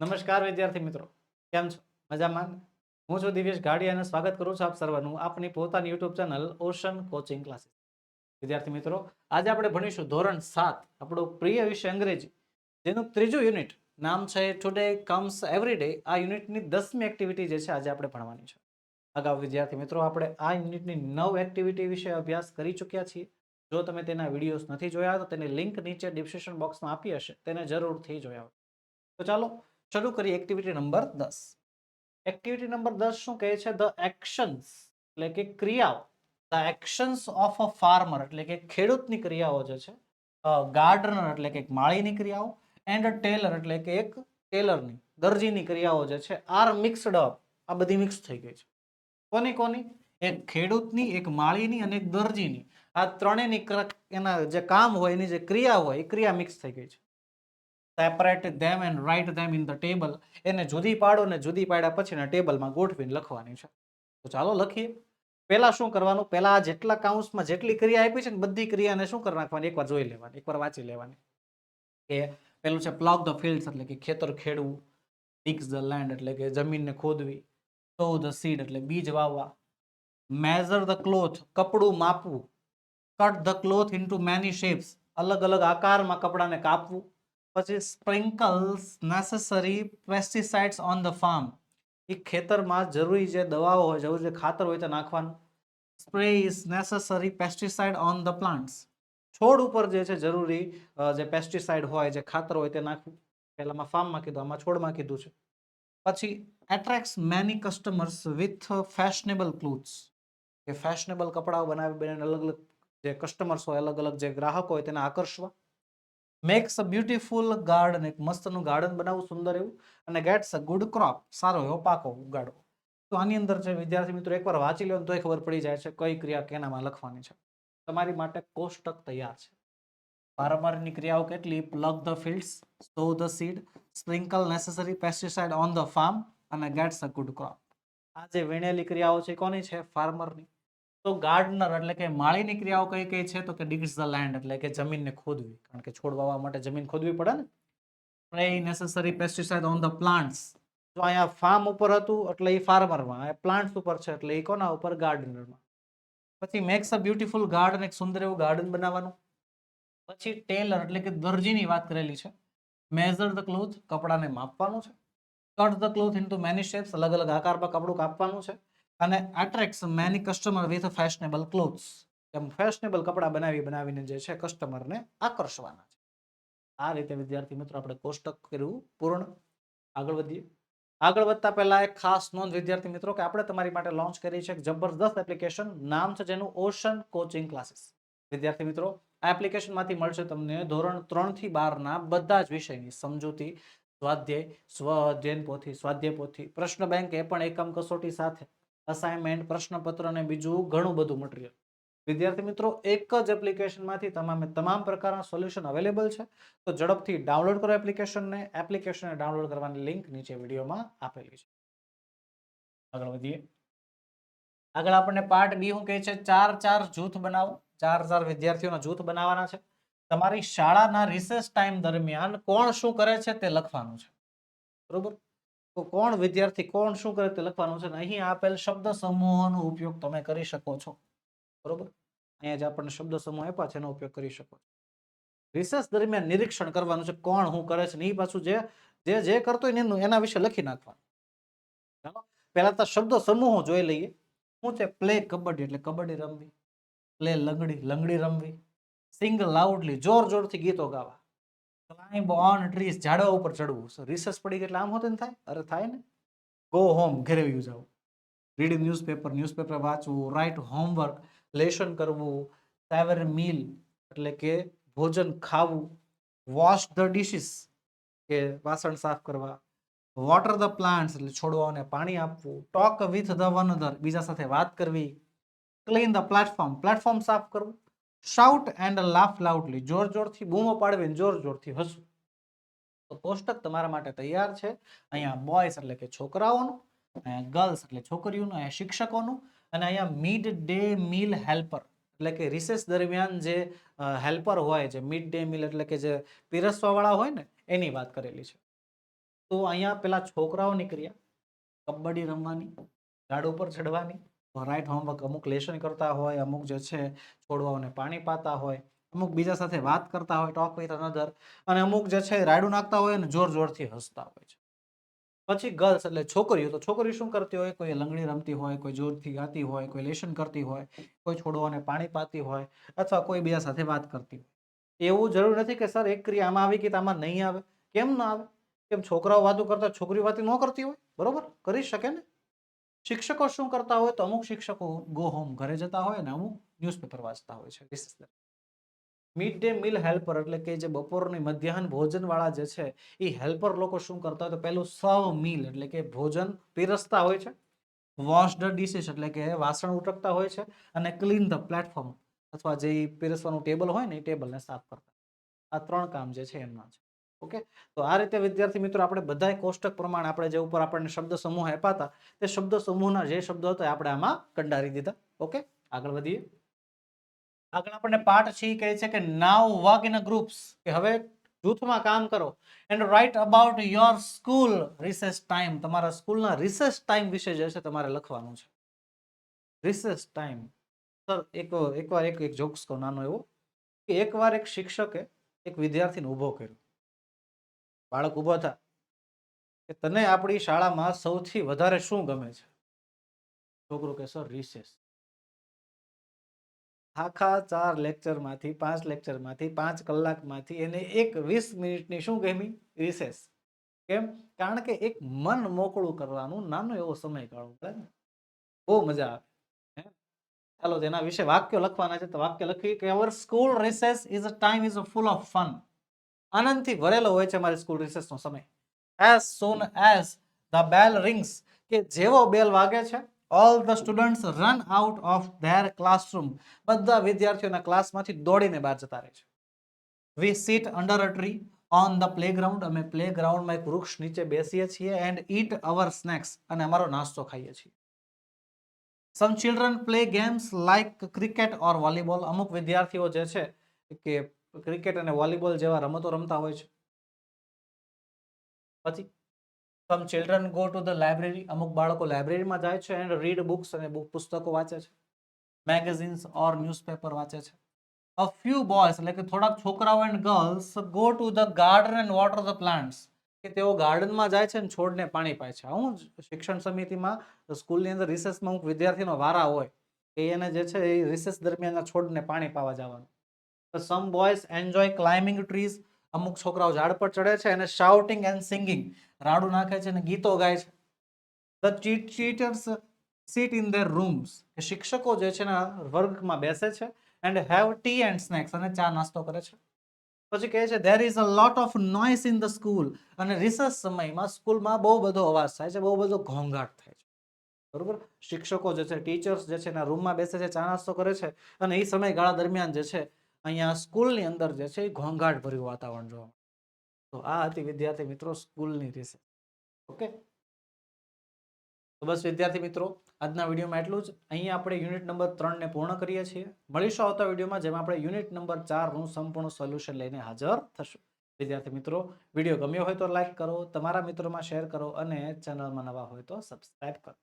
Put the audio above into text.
નમસ્કાર વિદ્યાર્થી મિત્રો. કેમ છો? મજામાં? હું છું દિવેશ ગાડી અને સ્વાગત કરું છું આપ સર્વનું આપની પોતાની YouTube channel ocean coaching classes. વિદ્યાર્થી મિત્રો, આજે આપણે ભણીશું ધોરણ સાત, આપણું પ્રિય વિષય અંગ્રેજી. જેનું ત્રીજું યુનિટ નામ છે ટુડે કમ્સ એવરી ડે આ યુનિટની દસમી એક્ટિવિટી જે છે આજે આપણે ભણવાની છે. અગાઉ વિદ્યાર્થી મિત્રો, આપણે આ યુનિટની નવ એક્ટિવિટી વિશે અભ્યાસ કરી ચૂક્યા છીએ. જો તમે તેના વિડીયોઝ નથી જોયા, તો તેની લિંક નીચે ડિસ્ક્રિપ્શન બોક્સમાં આપી હશે. તેને જરૂરથી જોયા. તો ચાલો શરૂ કરીએ એક્ટિવિટી નંબર દસ. એક્ટિવિટી નંબર દસ શું કહે છે? ધ એક્શન્સ એટલે કે ક્રિયાઓ. The actions of a farmer એટલે કે ખેડૂતની ક્રિયાઓ જે છે ગાર્ડનર એટલે કે એક માળીની ક્રિયાઓ એન્ડ અ ટેલર એટલે કે એક ટેલરની દરજીની ક્રિયાઓ જે છે, આર મિક્સડ અપ આ બધી મિક્સ થઈ ગઈ છે. કોની કોની? એક ખેડૂતની, એક માળીની અને એક દરજીની. આ ત્રણેયની એના જે કામ હોય, એની જે ક્રિયા હોય, એ ક્રિયા મિક્સ થઈ ગઈ છે. Separate them and write them in the table એને જુદી પાડો ને જુદી પાડ્યા પછી એને ટેબલમાં ગોઠવીને લખવાની છે. તો ચાલો લખીએ. પહેલાં શું કરવાનું? પહેલાં જેટલા કાઉન્ટ્સમાં જેટલી ક્રિયા આપી છે ને બધી ક્રિયાને શું કરી નાખવાની? એકવાર જોઈ લેવાની. એકવાર વાંચી લેવાની. કે પેલું છે પ્લોક ધ ફિલ્ડ્સ એટલે કે ખેતર ખેડવું. ડિક્સ ધ લેન્ડ એટલે કે જમીનને ખોદવી. સો ધ સીડ એટલે બીજ વાવવા. મેઝર ધ ક્લોથ કપડું માપવું. Cut the cloth into many shapes અલગ અલગ આકારમાં કપડાને કાપવું. પછી sprinkles necessary pesticides on the farm એ ખેતરમાં જરૂરી જે દવાઓ હોય, જરૂરી જે ખાતર હોય, તે નાખવાનું. Spray is necessary pesticide on the plants છોડ ઉપર જે છે, જરૂરી જે પેસ્ટિસાઇડ હોય, જે ખાતર હોય, તે નાખવું. પહેલામાં ફાર્મમાં કીધું, આમાં છોડમાં કીધું છે. પછી attracts many customers with fashionable clothes કે ફેશનેબલ કપડાઓ બનાવી, બનાવીને અલગ અલગ જે કસ્ટમર્સ હોય અલગ અલગ જે ગ્રાહકો હોય, તેને આકર્ષવા. મેક્સ અ બ્યુટીફુલ ગાર્ડન એક મસ્તનું ગાર્ડન બનાવવું સુંદર એવું, અને ગેટ્સ અ ગુડ ક્રોપ સારો એવો પાકો ઉગાડો તો આની અંદર છે, વિદ્યાર્થી મિત્રો, એકવાર વાંચી લો તો ખબર પડી જાય છે, કઈ ક્રિયા કેનામાં લખવાની છે. તમારી માટે કોષ્ટક તૈયાર છે. વારંવારની ક્રિયાઓ કેટલી? Plug the fields so the seed sprinkle necessary pesticide on the farm અને ગેટ્સ અ ગુડ ક્રોપ આ જે વીણેલી ક્રિયાઓ છે, કોની છે? ફાર્મરની તો ગાર્ડનર એટલે કે માળીની ક્રિયાઓ કઈ કઈ છે? તો કે ડિગ્સ ધ લેન્ડ એટલે કે જમીનને ખોદવી. કારણ કે છોડ વાવવા માટે જમીન ખોદવી પડે ને. Spray necessary pesticide on the plants જો અહીંયા ફાર્મ ઉપર હતું, એટલે એ ફાર્મરમાં આ પ્લાન્ટ્સ ઉપર છે, એટલે એ કોના ઉપર? ગાર્ડનરમાં. પછી મેક્સ અ બ્યુટીફુલ ગાર્ડન એક સુંદર એવું ગાર્ડન બનાવવાનું. પછી ટેલર એટલે કે દરજીની વાત કરેલી છે. મેઝર ધ ક્લોથ કપડાને માપવાનું છે. Cut the cloth into many shapes અલગ અલગ આકારમાં કપડું કાપવાનું છે. અને attracts many customer with fashionable clothes M fashionable કપડાં બનાવી બનાવીને જે છે કસ્ટમરને આકર્ષવાના છે. આ રીતે વિદ્યાર્થી મિત્રો આપણે કોષ્ટક કર્યું પૂર્ણ. આગળ વધીએ. આગળ વધતા પહેલા એક ખાસ નોંધ વિદ્યાર્થી મિત્રો કે આપણે તમારી માટે લોન્ચ કરી છે એક જબરદસ્ત એપ્લિકેશન નામ છે જેનું ઓશન કોચિંગ ક્લાસીસ વિદ્યાર્થી મિત્રો, આ એપ્લિકેશનમાંથી મળશે તમને ધોરણ ત્રણથી બારના બધા જ વિષયની સમજૂતી, સ્વાધ્યાય સ્વ અધ્યયન પોથી, સ્વાધ્યાય પોથી, પ્રશ્ન બેંક એ પણ એકમ કસોટી સાથે. અસાઇનમેન્ટ પ્રશ્નપત્ર અને બીજું ઘણું બધું મટીરિયલ વિદ્યાર્થી મિત્રો, એક જ એપ્લિકેશનમાંથી તમામે તમામ પ્રકારના સોલ્યુશન અવેલેબલ છે. તો ઝડપથી ડાઉનલોડ કરો એપ્લિકેશનને એપ્લિકેશનને ડાઉનલોડ કરવાની લિંક નીચે વિડીયોમાં આપેલી છે. આગળ વધીએ. આગળ આપણને પાર્ટ બી શું કહે છે? ચાર ચાર જૂથ બનાવો. ચાર ચાર વિદ્યાર્થીઓના જૂથ બનાવવાના છે. તમારી શાળાના રિસેસ ટાઈમ દરમિયાન કોણ શું કરે છે તે લખવાનું છે. બરોબર? કોણ વિદ્યાર્થી, કોણ શું કરે તે લખવાનું છે અહીં આપેલ શબ્દ સમૂહનો ઉપયોગ તમે કરી શકો છો. બરોબર? અહીંયા જે આપણને શબ્દ સમૂહ આપ્યા છે, એનો ઉપયોગ કરી શકો છો. રિસર્ચ દરમિયાન નિરીક્ષણ કરવાનું છે, કોણ શું કરે છે ને એ પાછું જે જે કરતો હોય ને એનું વિશે લખી નાખવાનું. ચાલો? પહેલા તો શબ્દ સમૂહો જોઈ લઈએ. શું છે? પ્લે કબડ્ડી, એટલે કબડ્ડી રમવી. પ્લે લંગડી લંગડી રમવી. સિંગ લાઉડલી જોર જોરથી ગીતો ગાવા. ક્લાઇમ્બ ઓન ટ્રીઝ ઝાડવા ઉપર ચડવું. રિસર્ચ પડી ગઈ એટલે આમ હોતું ને થાય? અરે થાય ને. ગો હોમ ઘરે વયું જાવ રીડ ન્યૂઝપેપર ન્યૂઝપેપર વાંચવું રાઇટ હોમવર્ક લેશન કરવું સેવર મીલ એટલે કે ભોજન ખાવું વોશ ધ ડિશિસ કે વાસણ સાફ કરવા વોટર ધ પ્લાન્ટ્સ એટલે છોડવાઓને પાણી આપવું talk with the one other બીજા સાથે વાત કરવી ક્લીન ધ પ્લેટફોર્મ પ્લેટફોર્મ સાફ કરવું. શાઉટ એન્ડ લાફ લાઉડલી જોર જોરથી, બૂમો પાડવીને જોર જોરથી હસવું. તો કોષ્ટક તમારા માટે તૈયાર છે. અહીંયા બોયસ એટલે કે છોકરાઓનું, અહીંયા ગર્લ્સ એટલે છોકરીઓનું, અહીંયા શિક્ષકોનું, અને અહીંયા મિડ ડે મીલ હેલ્પર એટલે કે રિસેસ દરમિયાન જે હેલ્પર હોય, જે મિડ ડે મીલ એટલે કે જે પીરસવાવાળા હોય ને, એની વાત કરેલી છે. તો અહીંયા પેલા છોકરાઓની ક્રિયા કબડ્ડી રમવાની ઝાડ ઉપર ચડવાની રાઈટ હોમવર્ક અમુક લેશન કરતા હોય, અમુક જે છે છોડવાઓને પાણી પાતા હોય, અમુક બીજા સાથે વાત કરતા હોય ટોક વિથ અનધર અને અમુક જે છે રાયડું નાખતા હોય અને જોર જોરથી હસતા હોય છે. પછી ગર્લ્સ એટલે છોકરીઓ, તો છોકરીઓ શું કરતી હોય? કોઈ લંગડી રમતી હોય, કોઈ જોરથી ગાતી હોય, કોઈ લેશન કરતી હોય, કોઈ છોડવાને પાણી પાતી હોય અથવા કોઈ બીજા સાથે વાત કરતી હોય. એવું જરૂર નથી કે સર એક ક્રિયા આમાં આવી કે આમાં નહીં આવે. કેમ ના આવે? કેમ છોકરાઓ વાતો કરતા છોકરીઓ વાતો ન કરતી હોય? બરોબર? કરી શકે ને? શિક્ષકો શું કરતા હોય તો અમુક શિક્ષકો ગો હોમ ઘરે જતા હોય ને અમુક ન્યૂઝપેપર વાંચતા હોય છે. મિડ ડે મિલ હેલ્પર એટલે કે જે બપોરની મધ્યાહન ભોજનવાળા જે છે એ હેલ્પર લોકો શું કરતા હોય તો પેલું સવ મીલ એટલે કે ભોજન પીરસતા હોય છે. વોશ ધ ડિશિસ એટલે કે વાસણ ઉટકતા હોય છે અને ક્લીન ધ પ્લેટફોર્મ અથવા જે પીરસવાનું ટેબલ હોય ને એ ટેબલને સાફ કરતા આ ત્રણ કામ જે છે એમના છે. ઓકે? તો આ રીતે, વિદ્યાર્થી મિત્રો, આપણે બધાય કોષ્ટક પ્રમાણે આપણે જે ઉપર આપણને શબ્દ સમૂહ આપ્યા તે શબ્દ સમૂહના જે શબ્દો હતા આપણે આમાં કંડારી દીધા. ઓકે? આગળ વધીએ. આગળ આપણને પાઠ છે કહે છે કે નાવ વર્ક ઇન ગ્રુપ્સ કે હવે જૂથમાં કામ કરો. And write about your school recess time તમારા સ્કૂલના રિસેસ ટાઈમ વિશે જે છે તમારે લખવાનું છે. રિસેસ ટાઈમ સર, એક એકવાર એક એક જોક્સ કહો, નાનો એવો. કે એકવાર એક શિક્ષકે એક વિદ્યાર્થીને ઊભો કર્યો. બાળક ઊભો હતા કે તને આપણી શાળામાં સૌથી વધારે શું ગમે છે? છોકરો કે, સર રિસેસ આખા ચાર લેક્ચરમાંથી પાંચ લેક્ચરમાંથી પાંચ કલાકમાંથી એને એક વીસ મિનિટની શું ગમી? રિસેસ કેમ? કારણ કે એક મન મોકળું કરવાનું નાનો એવો સમય કાઢવો પડે ને. બહુ મજા આવે? ચાલો તેના વિશે વાક્યો લખવાના છે, તો વાક્ય લખી કે our school recess is a time is full of fun આનંદથી ભરેલો હોય છે મારી સ્કૂલ રિસેસનો સમય. As soon as the bell rings કે જેવો બેલ વાગે છે all the students run out of their classroom બધા વિદ્યાર્થીઓના ક્લાસમાંથી દોડીને બહાર જતા રહે છે. We sit under a tree on the playground અમે પ્લેગ્રાઉન્ડમાં એક વૃક્ષ નીચે બેસીએ છીએ એન્ડ ઈટ અવર સ્નેક્સ અને અમારો નાસ્તો ખાઈએ છીએ. Some children play games like cricket or volleyball અમુક વિદ્યાર્થીઓ જે છે કે ક્રિકેટ અને વોલીબોલ જેવા રમતો રમતા હોય છે. પછી some children go to the library અમુક બાળકો લાઇબ્રેરીમાં જાય છે એન્ડ રીડ બુક્સ અને બુક પુસ્તકો વાંચે છે. મેગેઝિન્સ ઓર ન્યૂઝપેપર વાંચે છે. અ ફ્યુ બોયસ એટલે કે થોડાક છોકરાઓ and girls go to the garden and water the plants કે તેઓ ગાર્ડનમાં જાય છે અને છોડને પાણી પાય છે. હું શિક્ષણ સમિતિમાં, સ્કૂલની અંદર રિસેસમાં અમુક વિદ્યાર્થીનો વારા હોય કે એને જે છે એ રિસેસ દરમિયાન છોડને પાણી પાવા જવાનું. Some boys enjoy climbing trees અમુક છોકરાઓ ઝાડ પર ચડે છે અને શાઉટિંગ એન્ડ સિંગિંગ રાડું નાખે છે અને ગીતો ગાય છે. The cheat cheaters sit in their rooms કે શિક્ષકો જે છે ને વર્ગમાં બેસે છે and have tea and snacks અને ચા નાસ્તો કરે છે. પછી કહે છે there is a lot of noise in the school અને રિસર્ચ સમયમાં સ્કૂલમાં બહુ બધો અવાજ થાય છે, બહુ બધો ઘોંઘાટ થાય છે. બરોબર? શિક્ષકો જે છે ટીચર્સ જે છે એના રૂમમાં બેસે છે, ચા નાસ્તો કરે છે અને એ સમયગાળા દરમિયાન જે છે અહીંયા સ્કૂલની અંદર જે છે ઘોંઘાટ ભર્યું વાતાવરણ જોવા તો આ હતી વિદ્યાર્થી મિત્રો સ્કૂલની રીસે ઓકે? તો બસ વિદ્યાર્થી મિત્રો, આજના વિડીયોમાં એટલું જ. અહીંયા આપણે યુનિટ નંબર ત્રણને પૂર્ણ કરીએ છીએ. મળીશું આવતા વિડીયોમાં, જેમાં આપણે યુનિટ નંબર ચારનું સંપૂર્ણ સોલ્યુશન લઈને હાજર થશું. વિદ્યાર્થી મિત્રો, વીડિયો ગમ્યો હોય તો લાઇક કરો, તમારા મિત્રોમાં શેર કરો અને ચેનલમાં નવા હોય તો સબસ્ક્રાઈબ કરો.